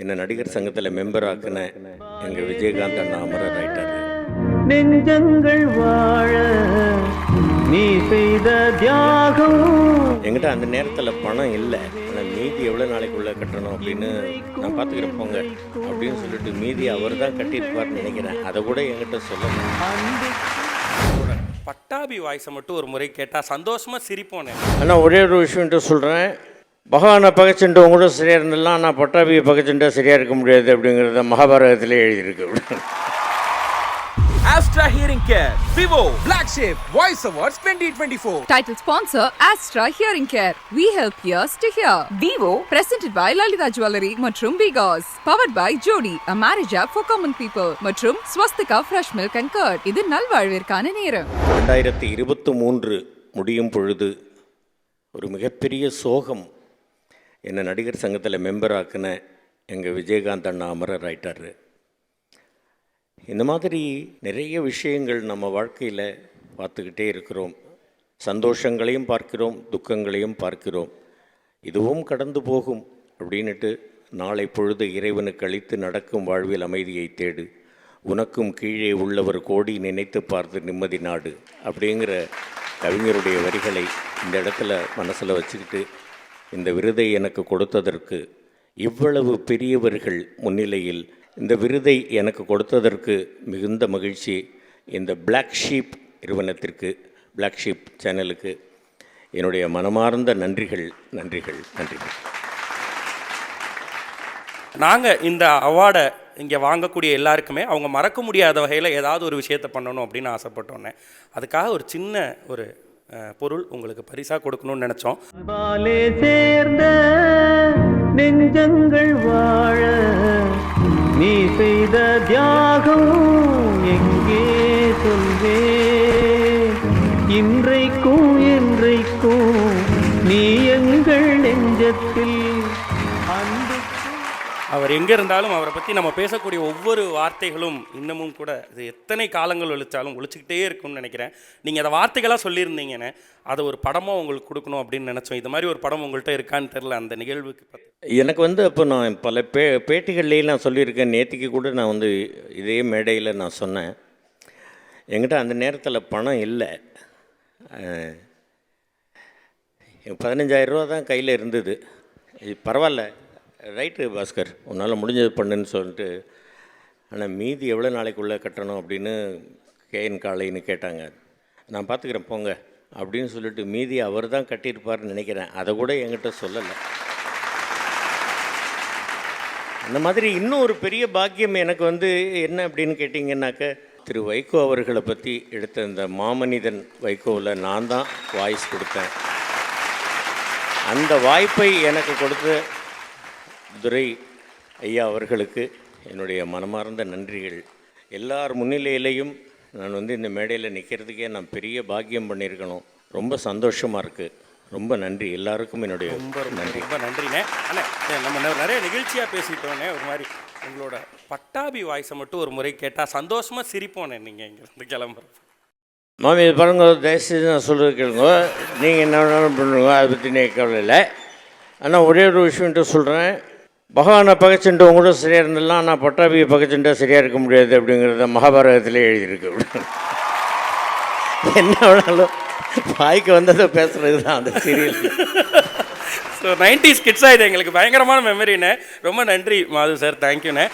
என்னை நடிகர் சங்கத்தில் மெம்பர் ஆக்குன எங்கள் விஜயகாந்த் அண்ணா அமரர் ஆயிட்டாரு. நெஞ்சங்கள் வாழ நீ செய்த தியாகம். என்கிட்ட அந்த நேரத்தில் பணம் இல்லை. ஆனால் மீதி எவ்வளோ நாளைக்குள்ளே கட்டணும் அப்படின்னு நான் பார்த்துக்கிறேன் போங்க அப்படின்னு சொல்லிட்டு மீதி அவர் தான் கட்டியிருப்பார்னு நினைக்கிறேன். அதை கூட என்கிட்ட சொல்லணும் பட்டாபி வாய்ஸை மட்டும் ஒரு முறை கேட்டால் சந்தோஷமாக சிரிப்போனே ஆனால் ஒரே ஒரு விஷயம்ட்டு சொல்கிறேன் பகவானை பகைச்சுண்டு கூட சரியாக இருந்தெல்லாம் ஆனால் பட்டாபியை பகைச்சுண்டா சரியாக இருக்க முடியாது அப்படிங்கிறத மகாபாரதத்திலே எழுதியிருக்கு Astra Hearing Care, Vivo, Black Shape, Voice Awards 2024. Title sponsor Astra Hearing Care. We help ears to hear. Vivo presented by Lalita Jewelry மற்றும் Bigos. Powered by Jody, a marriage app for common people. மற்றும் Swastika Fresh Milk and Curd. இது நல்வாழ்விற்கான நேரம். ரெண்டாயிரத்தி இருபத்து மூன்று முடியும் பொழுது ஒரு மிகப்பெரிய சோகம் என்னை நடிகர் சங்கத்தில் மெம்பர் ஆக்கின எங்கள் விஜயகாந்த் அண்ணா அமரர் ஆயிட்டார். இந்த மாதிரி நிறைய விஷயங்கள் நம்ம வாழ்க்கையில் பார்த்துக்கிட்டே இருக்கிறோம். சந்தோஷங்களையும் பார்க்கிறோம் துக்கங்களையும் பார்க்கிறோம். இதுவும் கடந்து போகும் அப்படின்னுட்டு நாளை பொழுது இறைவனுக்கு கழித்து நடக்கும் வாழ்வில் அமைதியை தேடு. உனக்கும் கீழே உள்ளவர் கோடி நினைத்து பார்த்து நிம்மதி நாடு அப்படிங்கிற கவிஞருடைய வரிகளை இந்த இடத்துல மனசில் வச்சுக்கிட்டு இந்த விருதை எனக்கு கொடுத்ததற்கு இவ்வளவு பெரியவர்கள் முன்னிலையில் இந்த விருதை எனக்கு கொடுத்ததற்கு மிகுந்த மகிழ்ச்சி. இந்த பிளாக் ஷீப் நிறுவனத்திற்கு பிளாக் ஷீப் சேனலுக்கு என்னுடைய மனமார்ந்த நன்றிகள் நன்றிகள் நன்றிகள். நாங்கள் இந்த அவார்டை இங்கே வாங்கக்கூடிய எல்லாருக்குமே அவங்க மறக்க முடியாத வகையில் ஏதாவது ஒரு விஷயத்தை பண்ணணும் அப்படின்னு ஆசைப்பட்டோன்னே அதுக்காக ஒரு சின்ன ஒரு பொருள் உங்களுக்கு பரிசாக கொடுக்கணும்னு நினச்சோம். பாலே சேர்ந்த நெஞ்சங்கள் வாழ நீ செய்த தியாகம் எங்கே சொல்வே? இன்றைக்கும் என்றைக்கும் நீ எங்கள் நெஞ்சத்தில் அவர் எங்கே இருந்தாலும் அவரை பற்றி நம்ம பேசக்கூடிய ஒவ்வொரு வார்த்தைகளும் இன்னமும் கூட இது எத்தனை காலங்கள் ஒழிச்சாலும் ஒழிச்சிக்கிட்டே இருக்கும்னு நினைக்கிறேன். நீங்கள் அதை வார்த்தைகளாக சொல்லியிருந்தீங்கன்னு அதை ஒரு படமாக உங்களுக்கு கொடுக்கணும் அப்படின்னு நினச்சோம். இது மாதிரி ஒரு படம் உங்கள்கிட்ட இருக்கான்னு தெரில அந்த நிகழ்வுக்கு பற்றி எனக்கு வந்து அப்போ நான் பல பே பேட்டிகள்லேயும் நான் சொல்லியிருக்கேன். நேற்றுக்கு கூட நான் வந்து இதே மேடையில் நான் சொன்னேன். என்கிட்ட அந்த நேரத்தில் பணம் இல்லை. பதினஞ்சாயிரம் ரூபா தான் கையில் இருந்தது. பரவாயில்ல. ரைட்டு பாஸ்கர் உன்னால் முடிஞ்சது பண்ணுன்னு சொல்லிட்டு ஆனால் மீதி எவ்வளோ நாளைக்குள்ளே கட்டணும்? அப்படின்னு கேஎன் காளைன்னு கேட்டாங்க. நான் பார்த்துக்கிறேன் போங்க அப்படின்னு சொல்லிட்டு மீதி அவர் தான் கட்டியிருப்பார்னு நினைக்கிறேன். அதை கூட என்கிட்ட சொல்லலை. அந்த மாதிரி இன்னும் ஒரு பெரிய பாக்கியம் எனக்கு வந்து என்ன அப்படின்னு கேட்டிங்கன்னாக்க திரு வைகோ அவர்களை பற்றி எடுத்த இந்த மாமனிதன் வைகோவில் நான் தான் வாய்ஸ் கொடுத்தேன். அந்த வாய்ப்பை எனக்கு கொடுத்து துரை ஐயா அவர்களுக்கு என்னுடைய மனமார்ந்த நன்றிகள். எல்லார் முன்னிலையிலையும் நான் வந்து இந்த மேடையில் நிற்கிறதுக்கே நான் பெரிய பாக்கியம் பண்ணியிருக்கணும். ரொம்ப சந்தோஷமாக இருக்குது ரொம்ப நன்றி. எல்லாருக்கும் என்னுடைய ரொம்ப நன்றி. ரொம்ப நன்றிண்ணே அண்ணே நம்ம நிறைய நிகழ்ச்சியாக பேசிட்டோன்னே ஒரு மாதிரி உங்களோட பட்டாபி வாய்ஸை மட்டும் ஒரு முறை கேட்டால் சந்தோஷமாக சிரிப்போனே நீங்கள் இங்கேருந்து கிளம்புறப்ப. மாமி இது பாருங்க தயவுசெய்து நான் சொல்கிறது கேளுங்க. நீங்கள் என்ன வேணாலும் பண்ணுங்க அதை பற்றி கவலை இல்லை ஆனால் ஒரே ஒரு விஷயம்ட்டு சொல்கிறேன் பகவானை பகைச்சுண்டு கூட சரியாக இருந்தெல்லாம் ஆனால் பட்டாபியை பகைச்சுண்டா சரியாக இருக்க முடியாது அப்படிங்கிறத மகாபாரதத்திலே எழுதியிருக்கு. என்ன வேணாலும் வாய்க்கு வந்ததை பேசுகிறது தான் அந்த சீரியல் ஸோ நைன்டி ஸ்கிட்ஸாக இது எங்களுக்கு பயங்கரமான மெமரிண்ணே ரொம்ப நன்றி மாது சார் தேங்க்யூண்ணே